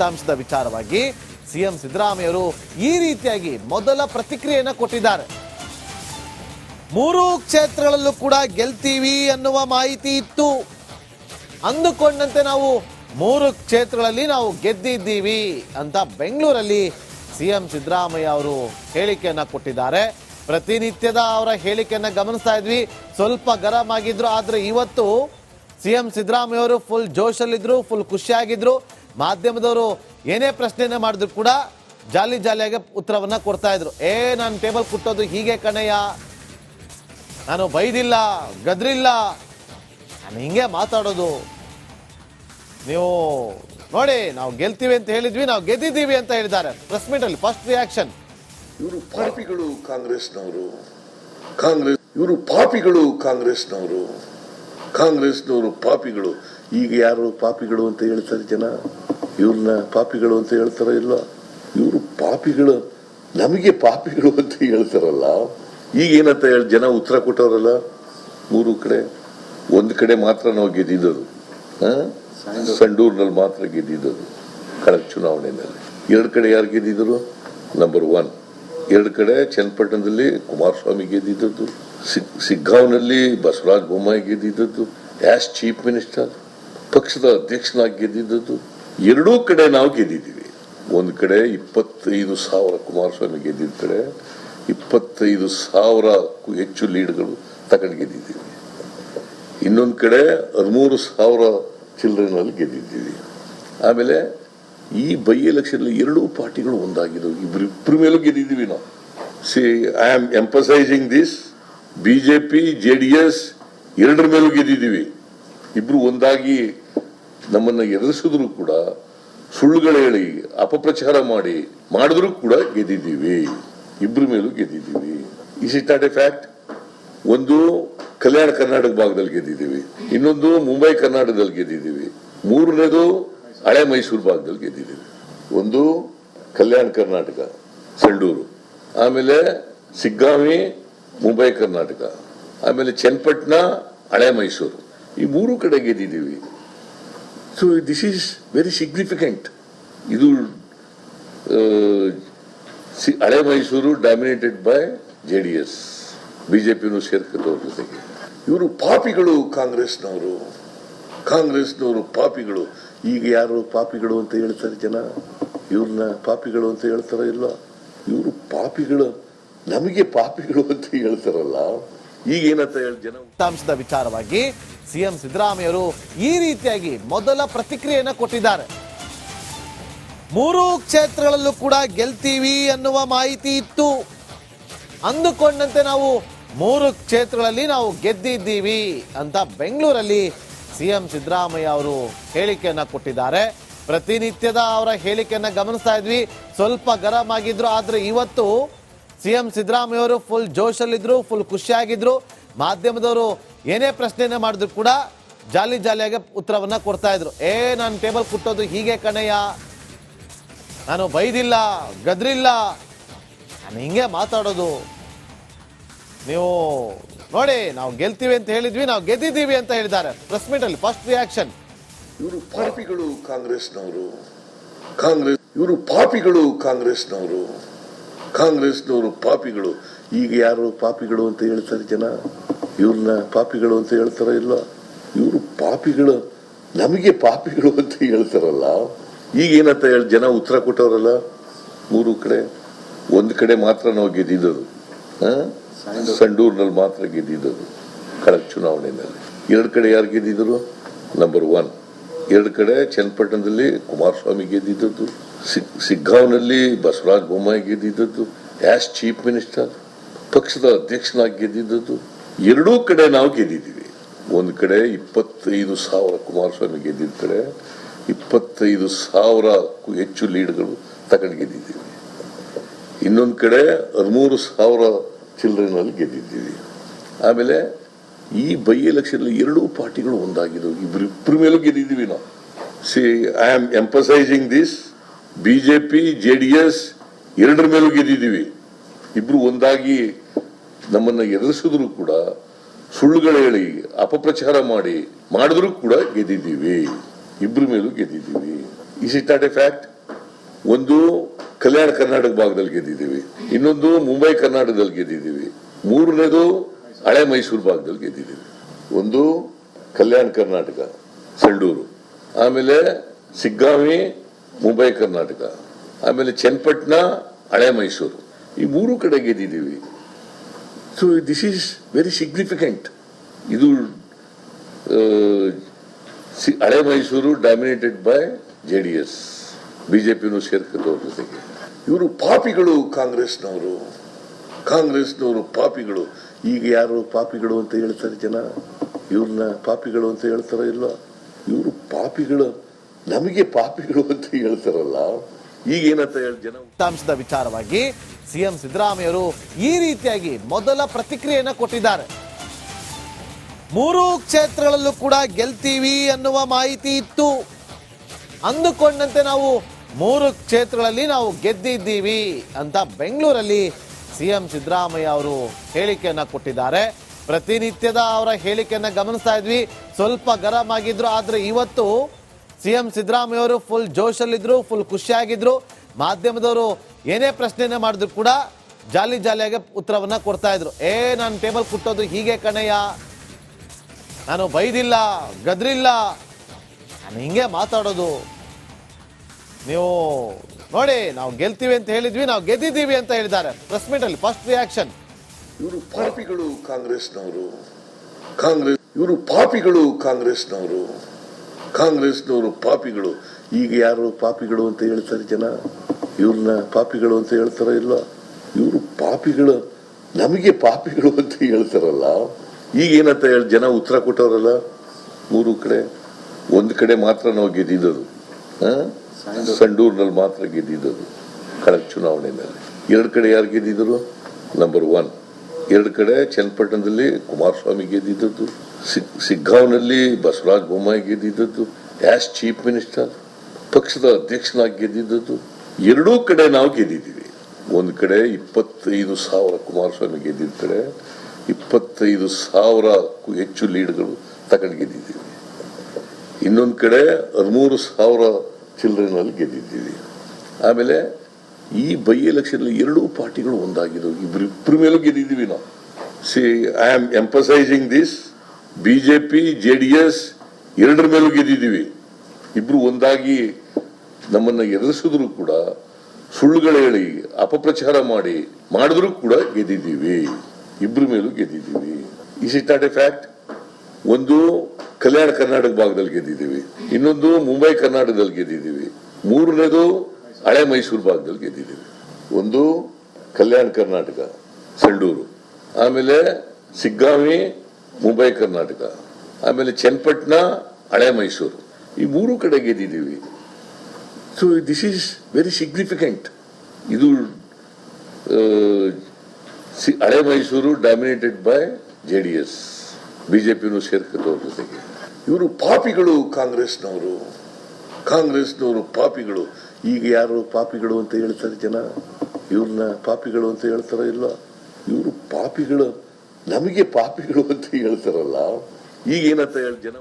ಫಲಿತಾಂಶದ ವಿಚಾರವಾಗಿ ಸಿಎಂ ಸಿದ್ದರಾಮಯ್ಯವರು ಈ ರೀತಿಯಾಗಿ ಮೊದಲ ಪ್ರತಿಕ್ರಿಯೆಯನ್ನು ಕೊಟ್ಟಿದ್ದಾರೆ. ಮೂರು ಕ್ಷೇತ್ರಗಳಲ್ಲೂ ಕೂಡ ಗೆಲ್ತೀವಿ ಅನ್ನುವ ಮಾಹಿತಿ ಇತ್ತು. ಅಂದುಕೊಂಡಂತೆ ನಾವು ಮೂರು ಕ್ಷೇತ್ರಗಳಲ್ಲಿ ನಾವು ಗೆದ್ದಿದ್ದೀವಿ ಅಂತ ಬೆಂಗಳೂರಲ್ಲಿ ಸಿಎಂ ಸಿದ್ದರಾಮಯ್ಯ ಅವರು ಹೇಳಿಕೆಯನ್ನ ಕೊಟ್ಟಿದ್ದಾರೆ. ಪ್ರತಿನಿತ್ಯದ ಅವರ ಹೇಳಿಕೆಯನ್ನ ಗಮನಿಸ್ತಾ ಇದ್ವಿ. ಸ್ವಲ್ಪ ಗರಂ ಆಗಿದ್ರು, ಆದ್ರೆ ಇವತ್ತು ಸಿಎಂ ಸಿದ್ದರಾಮಯ್ಯ ಅವರು ಫುಲ್ ಜೋಶಲ್ಲಿದ್ರು ಫುಲ್ ಖುಷಿಯಾಗಿದ್ರು. ಮಾಧ್ಯಮದವರು ಏನೇ ಪ್ರಶ್ನೆಯನ್ನು ಮಾಡಿದ್ರು ಕೂಡ ಜಾಲಿ ಜಾಲಿಯಾಗಿ ಉತ್ತರವನ್ನು ಕೊಡ್ತಾ ಇದ್ರು. ಏ, ನಾನು ಟೇಬಲ್ ಕುಟ್ಟೋದು ಹೀಗೆ ಕಣಯ್ಯ. ನಾನು ಬೈದಿಲ್ಲ, ಗದ್ರಿಲ್ಲ. ನಾನು ಹಿಂಗೆ ಮಾತಾಡೋದು. ನೀವು ನೋಡಿ, ನಾವು ಗೆಲ್ತೀವಿ ಅಂತ ಹೇಳಿದ್ವಿ, ನಾವು ಗೆದ್ದಿದ್ದೀವಿ ಅಂತ ಹೇಳಿದ್ದಾರೆ. ಪ್ರೆಸ್ ಮೀಟ್ ಅಲ್ಲಿ ಫಸ್ಟ್ ರಿಯಾಕ್ಷನ್ ಇವರು ಪಾಪಿಗಳು ಕಾಂಗ್ರೆಸ್ನವರು. ಕಾಂಗ್ರೆಸ್, ಇವರು ಪಾಪಿಗಳು ಕಾಂಗ್ರೆಸ್ನವರು. ಕಾಂಗ್ರೆಸ್ನವರು ಪಾಪಿಗಳು. ಈಗ ಯಾರು ಪಾಪಿಗಳು ಅಂತ ಹೇಳ್ತಾರೆ ಜನ? ಇವ್ರನ್ನ ಪಾಪಿಗಳು ಅಂತ ಹೇಳ್ತಾರ ಇಲ್ಲ ಇವರು ಪಾಪಿಗಳು, ನಮಗೆ ಪಾಪಿಗಳು ಅಂತ ಹೇಳ್ತಾರಲ್ಲ. ಈಗ ಏನಂತ ಹೇಳಿ, ಜನ ಉತ್ತರ ಕೊಟ್ಟವರಲ್ಲ ಮೂರು ಕಡೆ? ಒಂದು ಕಡೆ ಮಾತ್ರ ನಾವು ಗೆದ್ದಿದ್ದದು? ಸಂಡೂರ್ನಲ್ಲಿ ಮಾತ್ರ ಗೆದ್ದಿದ್ದದು ಕಳೆದ ಚುನಾವಣೆಯಲ್ಲಿ. ಎರಡು ಕಡೆ ಯಾರು ಗೆದ್ದಿದ್ರು ನಂಬರ್ ಒನ್ ಎರಡು ಕಡೆ ಚನ್ನಪಟ್ಟಣದಲ್ಲಿ ಕುಮಾರಸ್ವಾಮಿ ಗೆದ್ದಿದ್ದದ್ದು, ಸಿಗ್- ಸಿಗ್ಗಾಂವ್ನಲ್ಲಿ ಬಸವರಾಜ ಬೊಮ್ಮಾಯಿ ಗೆದ್ದಿದ್ದದ್ದು ಆಸ್ ಚೀಫ್ ಮಿನಿಸ್ಟರ್ ಪಕ್ಷದ ಅಧ್ಯಕ್ಷನಾಗಿ ಗೆದ್ದಿದ್ದದ್ದು. ಎರಡೂ ಕಡೆ ನಾವು ಗೆದ್ದಿದ್ದೀವಿ. ಒಂದು ಕಡೆ ಇಪ್ಪತ್ತೈದು ಸಾವಿರ ಕುಮಾರಸ್ವಾಮಿ ಗೆದ್ದಿದ್ದ ಕಡೆ ಇಪ್ಪತ್ತೈದು ಸಾವಿರಕ್ಕೂ ಹೆಚ್ಚು ಲೀಡ್ಗಳು ತಗೊಂಡು ಗೆದ್ದಿದ್ದೀವಿ. ಇನ್ನೊಂದು ಕಡೆ ಹದಿಮೂರು ಸಾವಿರ ಚಿಲ್ಡ್ರನ್ನಲ್ಲಿ ಗೆದ್ದಿದ್ದೀವಿ. ಆಮೇಲೆ ಈ ಬೈ ಎಲೆಕ್ಷನ್ ಎರಡೂ ಪಾರ್ಟಿಗಳು ಒಂದಾಗಿದ್ದವು ಇಬ್ಬರಿಬ್ಬರ ಇಬ್ಬರ ಮೇಲೂ ಗೆದ್ದಿದ್ದೀವಿ ನಾವು. See, I am emphasising this BJP J D S, ಎರಡರ ಮೇಲೂ ಗೆದ್ದಿದ್ದೀವಿ. ಇಬ್ರು ಒಂದಾಗಿ ನಮ್ಮನ್ನ ಎದುರಿಸಿದ್ರು ಕೂಡ ಸುಳ್ಳುಗಳು ಹೇಳಿ, ಅಪಪ್ರಚಾರ ಮಾಡಿ ಮಾಡಿದ್ರು ಕೂಡ ಗೆದ್ದಿದ್ದೀವಿ. ಇಬ್ರ ಮೇಲೂ ಗೆದ್ದಿದ್ದೀವಿ. Is it not a fact ಒಂದು ಕಲ್ಯಾಣ ಕರ್ನಾಟಕ ಭಾಗದಲ್ಲಿ ಗೆದ್ದಿದ್ದೀವಿ. ಇನ್ನೊಂದು ಮುಂಬೈ ಕರ್ನಾಟಕದಲ್ಲಿ ಗೆದ್ದಿದ್ದೀವಿ. ಮೂರನೇದು ಹಳೆ ಮೈಸೂರು ಭಾಗದಲ್ಲಿ ಗೆದ್ದಿದ್ದೀವಿ. ಒಂದು ಕಲ್ಯಾಣ ಕರ್ನಾಟಕ ಸಂಡೂರು ಆಮೇಲೆ ಸಿಗ್ಗಾಮಿ, ಮುಂಬೈ ಕರ್ನಾಟಕ. ಆಮೇಲೆ ಚನ್ನಪಟ್ಟಣ, ಹಳೆ ಮೈಸೂರು. ಈ ಮೂರು ಕಡೆ ಗೆದ್ದಿದ್ದೀವಿ. So this is very significant ಇದು ಸಿ- ಹಳೆ Mysuru dominated by J D S ಬಿಜೆಪಿನೂ ಸೇರ್ಕೊಂಡವ್ರ ಜೊತೆಗೆ. ಇವರು ಪಾಪಿಗಳು ಕಾಂಗ್ರೆಸ್ನವರು. ಕಾಂಗ್ರೆಸ್ನವರು ಪಾಪಿಗಳು. ಈಗ ಯಾರು ಪಾಪಿಗಳು ಅಂತ ಹೇಳ್ತಾರೆ ಜನ? ಇವ್ರನ್ನ ಪಾಪಿಗಳು ಅಂತ ಹೇಳ್ತಾರ ಇಲ್ಲ ಇವರು ಪಾಪಿಗಳು. ನಮಗೆ ಪಾಪಿಗಳು ಅಂತ ಹೇಳ್ತಾರಲ್ಲ. ಈಗ ಏನಂತ ಹೇಳಿ ಜನ? ವಿಚಾರವಾಗಿ ಸಿಎಂ ಸಿದ್ದರಾಮಯ್ಯರು ಈ ರೀತಿಯಾಗಿ ಮೊದಲ ಪ್ರತಿಕ್ರಿಯೆಯನ್ನು ಕೊಟ್ಟಿದ್ದಾರೆ. ಮೂರು ಕ್ಷೇತ್ರಗಳಲ್ಲೂ ಕೂಡ ಗೆಲ್ತೀವಿ ಅನ್ನುವ ಮಾಹಿತಿ ಇತ್ತು. ಅಂದುಕೊಂಡಂತೆ ನಾವು ಮೂರು ಕ್ಷೇತ್ರಗಳಲ್ಲಿ ನಾವು ಗೆದ್ದಿದ್ದೀವಿ ಅಂತ ಬೆಂಗಳೂರಲ್ಲಿ ಸಿಎಂ ಸಿದ್ದರಾಮಯ್ಯ ಅವರು ಹೇಳಿಕೆಯನ್ನ ಕೊಟ್ಟಿದ್ದಾರೆ. ಪ್ರತಿನಿತ್ಯದ ಅವರ ಹೇಳಿಕೆಯನ್ನ ಗಮನಿಸ್ತಾ ಇದ್ವಿ. ಸ್ವಲ್ಪ ಗರಂ ಆಗಿದ್ರು, ಆದ್ರೆ ಇವತ್ತು ಸಿಎಂ ಸಿದ್ದರಾಮಯ್ಯ ಅವರು ಫುಲ್ ಜೋಶಲ್ಲಿದ್ರು ಫುಲ್ ಖುಷಿಯಾಗಿದ್ರು. ಮಾಧ್ಯಮದವರು ಏನೇ ಪ್ರಶ್ನೆಯನ್ನು ಮಾಡಿದ್ರು ಕೂಡ ಜಾಲಿ ಜಾಲಿಯಾಗಿ ಉತ್ತರವನ್ನು ಕೊಡ್ತಾ ಇದ್ರು. ಏ, ನಾನು ಟೇಬಲ್ ಕುಟ್ಟೋದು ಹೀಗೆ ಕಣಯ್ಯ. ನಾನು ಬೈದಿಲ್ಲ, ಗದ್ರಿಲ್ಲ. ನಾನು ಹಿಂಗೆ ಮಾತಾಡೋದು. ನೀವು ನೋಡಿ, ನಾವು ಗೆಲ್ತೀವಿ ಅಂತ ಹೇಳಿದ್ವಿ, ನಾವು ಗೆದ್ದಿದ್ದೀವಿ ಅಂತ ಹೇಳಿದ್ದಾರೆ. ಪ್ರೆಸ್ ಮೀಟ್ ಅಲ್ಲಿ ಫಸ್ಟ್ ರಿಯಾಕ್ಷನ್ ಇವರು ಪಾಪಿಗಳು ಕಾಂಗ್ರೆಸ್ನವರು. ಕಾಂಗ್ರೆಸ್ ಇವರು ಪಾಪಿಗಳು ಕಾಂಗ್ರೆಸ್ನವರು. ಕಾಂಗ್ರೆಸ್ನವರು ಪಾಪಿಗಳು. ಈಗ ಯಾರು ಪಾಪಿಗಳು ಅಂತ ಹೇಳ್ತಾರೆ ಜನ? ಇವ್ರನ್ನ ಪಾಪಿಗಳು ಅಂತ ಹೇಳ್ತಾರ ಇಲ್ಲ ಇವರು ಪಾಪಿಗಳು. ನಮಗೆ ಪಾಪಿಗಳು ಅಂತ ಹೇಳ್ತಾರಲ್ಲ. ಈಗ ಏನಂತ ಹೇಳಿ ಜನ ಉತ್ತರ ಕೊಟ್ಟವರಲ್ಲ? ಮೂರು ಕಡೆ? ಒಂದು ಕಡೆ ಮಾತ್ರ ನಾವು ಗೆದ್ದಿದ್ದದು? ಸಂಡೂರ್ನಲ್ಲಿ ಮಾತ್ರ ಗೆದ್ದಿದ್ದದು. ಕಳೆದ ಚುನಾವಣೆಯಲ್ಲಿ. ಎರಡು ಕಡೆ ಯಾರು ಗೆದ್ದಿದ್ರು ನಂಬರ್ ಒನ್ ಎರಡು ಕಡೆ ಚನ್ನಪಟ್ಟಣದಲ್ಲಿ ಕುಮಾರಸ್ವಾಮಿ ಗೆದ್ದಿದ್ದದ್ದು. ಸಿಗ್ಗಾಂವ್ನಲ್ಲಿ ಬಸವರಾಜ ಬೊಮ್ಮಾಯಿ ಗೆದ್ದಿದ್ದದ್ದು ಆಸ್ ಚೀಫ್ ಮಿನಿಸ್ಟರ್ ಪಕ್ಷದ ಅಧ್ಯಕ್ಷನಾಗಿ ಗೆದ್ದಿದ್ದದ್ದು, ಎರಡೂ ಕಡೆ ನಾವು ಗೆದ್ದಿದ್ದೀವಿ. ಒಂದು ಕಡೆ ಇಪ್ಪತ್ತೈದು ಸಾವಿರ ಕುಮಾರಸ್ವಾಮಿ ಗೆದ್ದಿದ್ದ ಕಡೆ, ಇಪ್ಪತ್ತೈದು ಸಾವಿರ ಹೆಚ್ಚು ಲೀಡ್ಗಳು ತಗೊಂಡು ಗೆದ್ದಿದ್ದೀವಿ. ಇನ್ನೊಂದು ಕಡೆ ಹದಿಮೂರು ಸಾವಿರ ಚಿಲ್ಡ್ರನಲ್ಲಿ ಗೆದ್ದಿದ್ದೀವಿ. ಆಮೇಲೆ ಈ ಬೈ ಎಲೆಕ್ಷನ್ ಎರಡೂ ಪಾರ್ಟಿಗಳು ಒಂದಾಗಿದ್ದವು ಇಬ್ಬರು ಇಬ್ಬರ ಮೇಲೂ ಗೆದ್ದಿದ್ದೀವಿ ನಾವು. See I am emphasising this BJP J D S ಎರಡರ ಮೇಲೂ ಗೆದ್ದಿದ್ದೀವಿ. ಇಬ್ರು ಒಂದಾಗಿ ನಮ್ಮನ್ನ ಎದುರಿಸಿದ್ರು ಕೂಡ ಸುಳ್ಳುಗಳು ಹೇಳಿ, ಅಪಪ್ರಚಾರ ಮಾಡಿ ಮಾಡಿದ್ರು ಕೂಡ ಗೆದ್ದಿದ್ದೀವಿ. ಇಬ್ರ ಮೇಲೂ ಗೆದ್ದಿದ್ದೀವಿ. Is it not a fact ಒಂದು ಕಲ್ಯಾಣ ಕರ್ನಾಟಕ ಭಾಗದಲ್ಲಿ ಗೆದ್ದಿದ್ದೀವಿ. ಇನ್ನೊಂದು ಮುಂಬೈ ಕರ್ನಾಟಕದಲ್ಲಿ ಗೆದ್ದಿದ್ದೀವಿ. ಮೂರನೇದು ಹಳೆ ಮೈಸೂರು ಭಾಗದಲ್ಲಿ ಗೆದ್ದಿದ್ದೀವಿ. ಒಂದು ಕಲ್ಯಾಣ ಕರ್ನಾಟಕ ಸಂಡೂರು ಆಮೇಲೆ ಸಿಗ್ಗಾವಿ ಮುಂಬೈ, ಕರ್ನಾಟಕ, ಆಮೇಲೆ ಚನ್ನಪಟ್ಟಣ, ಹಳೆ ಮೈಸೂರು. ಈ ಮೂರು ಕಡೆ ಗೆದ್ದಿದ್ದೀವಿ so this is very significant ಇದು ಹಳೆ Mysuru dominated by J D S. ಬಿಜೆಪಿನೂ ಸೇರ್ಕೊಂಡವ್ರ ಜೊತೆಗೆ. ಇವರು ಪಾಪಿಗಳು ಕಾಂಗ್ರೆಸ್ನವರು. ಕಾಂಗ್ರೆಸ್ನವರು ಪಾಪಿಗಳು. ಈಗ ಯಾರು ಪಾಪಿಗಳು ಅಂತ ಹೇಳ್ತಾರೆ ಜನ? ಇವ್ರನ್ನ ಪಾಪಿಗಳು ಅಂತ ಹೇಳ್ತಾರೋ ಇಲ್ಲ ಇವರು ಪಾಪಿಗಳು. ನಮಗೆ ಪಾಪಿಗಳು ಅಂತ ಹೇಳ್ತಾರಲ್ಲ. ಈಗ ಏನಂತ ಹೇಳಿ ಜನ ವಿಚಾರವಾಗಿ ಸಿಎಂ ಸಿದ್ದರಾಮಯ್ಯವರು ಈ ರೀತಿಯಾಗಿ ಮೊದಲ ಪ್ರತಿಕ್ರಿಯೆಯನ್ನು ಕೊಟ್ಟಿದ್ದಾರೆ. ಮೂರು ಕ್ಷೇತ್ರಗಳಲ್ಲೂ ಕೂಡ ಗೆಲ್ತೀವಿ ಅನ್ನುವ ಮಾಹಿತಿ ಇತ್ತು. ಅಂದುಕೊಂಡಂತೆ ನಾವು ಮೂರು ಕ್ಷೇತ್ರಗಳಲ್ಲಿ ನಾವು ಗೆದ್ದಿದ್ದೀವಿ ಅಂತ ಬೆಂಗಳೂರಲ್ಲಿ ಸಿಎಂ ಸಿದ್ದರಾಮಯ್ಯ ಅವರು ಹೇಳಿಕೆಯನ್ನ ಕೊಟ್ಟಿದ್ದಾರೆ. ಪ್ರತಿನಿತ್ಯದ ಅವರ ಹೇಳಿಕೆಯನ್ನ ಗಮನಿಸ್ತಾ ಇದ್ವಿ. ಸ್ವಲ್ಪ ಗರಂ ಆಗಿದ್ರು, ಆದ್ರೆ ಇವತ್ತು ಸಿಎಂ ಸಿದ್ದರಾಮಯ್ಯ ಅವರು ಫುಲ್ ಜೋಶಲ್ಲಿದ್ರು ಫುಲ್ ಖುಷಿಯಾಗಿದ್ರು. ಮಾಧ್ಯಮದವರು ಏನೇ ಪ್ರಶ್ನೆಯೇ ಮಾಡಿದ್ರು ಕೂಡ ಜಾಲಿ ಜಾಲಿಯಾಗಿ ಉತ್ತರವನ್ನು ಕೊಡ್ತಾ ಇದ್ರು. ಏ, ನಾನು ಟೇಬಲ್ ಕುಟ್ಟೋದು ಹೀಗೆ ಕಣಯ್ಯ. ನಾನು ಬೈದಿಲ್ಲ, ಗದ್ರಿಲ್ಲ. ನಾನು ಹಿಂಗೆ ಮಾತಾಡೋದು. ನೀವು ನೋಡಿ, ನಾವು ಗೆಲ್ತೀವಿ ಅಂತ ಹೇಳಿದ್ವಿ, ನಾವು ಗೆದ್ದಿದ್ದೀವಿ ಅಂತ ಹೇಳಿದ್ದಾರೆ. ಪ್ರೆಸ್ ಮೀಟ್ ಅಲ್ಲಿ ಫಸ್ಟ್ ರಿಯಾಕ್ಷನ್ ಇವರು ಪಾಪಿಗಳು ಕಾಂಗ್ರೆಸ್ನವರು. ಕಾಂಗ್ರೆಸ್ ಇವರು ಪಾಪಿಗಳು ಕಾಂಗ್ರೆಸ್ನವರು. ಕಾಂಗ್ರೆಸ್ನವರು ಪಾಪಿಗಳು. ಈಗ ಯಾರು ಪಾಪಿಗಳು ಅಂತ ಹೇಳ್ತಾರೆ ಜನ? ಇವ್ರನ್ನ ಪಾಪಿಗಳು ಅಂತ ಹೇಳ್ತಾರ ಇಲ್ಲ ಇವರು ಪಾಪಿಗಳು. ನಮಗೆ ಪಾಪಿಗಳು ಅಂತ ಹೇಳ್ತಾರಲ್ಲ. ಈಗ ಏನಂತ ಹೇಳಿ ಜನ ಉತ್ತರ ಕೊಟ್ಟವರಲ್ಲ? ಮೂರು ಕಡೆ? ಒಂದು ಕಡೆ ಮಾತ್ರ ನಾವು ಗೆದ್ದಿದ್ದದು? ಸಂಡೂರ್ನಲ್ಲಿ ಮಾತ್ರ ಗೆದ್ದಿದ್ದದು. ಕಳೆದ ಚುನಾವಣೆಯಲ್ಲಿ. ಎರಡು ಕಡೆ ಯಾರು ಗೆದ್ದಿದ್ರು ನಂಬರ್ ಒನ್ ಎರಡು ಕಡೆ ಚನ್ನಪಟ್ಟಣದಲ್ಲಿ ಕುಮಾರಸ್ವಾಮಿ ಗೆದ್ದಿದ್ದದ್ದು. ಸಿಗ್ಗಾಂವ್ನಲ್ಲಿ ಬಸವರಾಜ ಬೊಮ್ಮಾಯಿ ಗೆದ್ದಿದ್ದದ್ದು ಆಸ್ ಚೀಫ್ ಮಿನಿಸ್ಟರ್ ಪಕ್ಷದ ಅಧ್ಯಕ್ಷನಾಗಿ ಗೆದ್ದಿದ್ದದ್ದು, ಎರಡೂ ಕಡೆ ನಾವು ಗೆದ್ದಿದ್ದೀವಿ. ಒಂದು ಕಡೆ ಇಪ್ಪತ್ತೈದು ಸಾವಿರ ಕುಮಾರಸ್ವಾಮಿ ಗೆದ್ದಿದ್ದ ಕಡೆ, ಇಪ್ಪತ್ತೈದು ಸಾವಿರ ಹೆಚ್ಚು ಲೀಡ್ಗಳು ತಗೊಂಡು ಗೆದ್ದಿದ್ದೀವಿ. ಇನ್ನೊಂದು ಕಡೆ ಹದಿಮೂರು ಸಾವಿರ ಚಿಲ್ಡ್ರನಲ್ಲಿ ಗೆದ್ದಿದ್ದೀವಿ. ಆಮೇಲೆ ಈ ಬೈ ಎಲೆಕ್ಷನ್ ಎರಡೂ ಪಾರ್ಟಿಗಳು ಒಂದಾಗಿದ್ದವು ಇಬ್ರು ಇಬ್ಬರ ಮೇಲೂ ಗೆದ್ದಿದ್ದೀವಿ ನಾವು. See I am emphasising this BJP J D S ಎರಡರ ಮೇಲೂ ಗೆದ್ದಿದ್ದೀವಿ. ಇಬ್ರು ಒಂದಾಗಿ ನಮ್ಮನ್ನ ಎದುರಿಸಿದ್ರು ಕೂಡ ಸುಳ್ಳುಗಳು ಹೇಳಿ, ಅಪಪ್ರಚಾರ ಮಾಡಿ ಮಾಡಿದ್ರು ಕೂಡ ಗೆದ್ದಿದ್ದೀವಿ. ಇಬ್ರ ಮೇಲೂ ಗೆದ್ದಿದ್ದೀವಿ. Is it not a fact ಒಂದು ಕಲ್ಯಾಣ ಕರ್ನಾಟಕ ಭಾಗದಲ್ಲಿ ಗೆದ್ದಿದ್ದೀವಿ. ಇನ್ನೊಂದು ಮುಂಬೈ ಕರ್ನಾಟಕದಲ್ಲಿ ಗೆದ್ದಿದ್ದೀವಿ. ಮೂರನೇದು ಹಳೆ ಮೈಸೂರು ಭಾಗದಲ್ಲಿ ಗೆದ್ದಿದ್ದೀವಿ. ಒಂದು ಕಲ್ಯಾಣ ಕರ್ನಾಟಕ ಸಂಡೂರು ಆಮೇಲೆ ಸಿಗ್ಗಾವಿ ಮುಂಬೈ ಕರ್ನಾಟಕ, ಆಮೇಲೆ ಚನ್ನಪಟ್ಟಣ, ಹಳೆ ಮೈಸೂರು, ಈ ಮೂರು ಕಡೆ ಗೆದ್ದಿದ್ದೀವಿ. So this is very significant ಇದು ಹಳೆ Mysuru dominated by J D S ಬಿಜೆಪಿನೂ ಸೇರ್ಕದವ್ರ ಜೊತೆಗೆ. ಇವರು ಪಾಪಿಗಳು ಕಾಂಗ್ರೆಸ್ನವರು. ಕಾಂಗ್ರೆಸ್ನವರು ಪಾಪಿಗಳು. ಈಗ ಯಾರು ಪಾಪಿಗಳು ಅಂತ ಹೇಳ್ತಾರೆ ಜನ? ಇವ್ರನ್ನ ಪಾಪಿಗಳು ಅಂತ ಹೇಳ್ತಾರ ಇಲ್ಲ ಇವರು ಪಾಪಿಗಳು ನಮಗೆ ಪಾಪಿಗಳು ಅಂತ ಹೇಳ್ತಾರಲ್ಲ ಈಗ ಏನಂತ ಹೇಳಿ ಜನ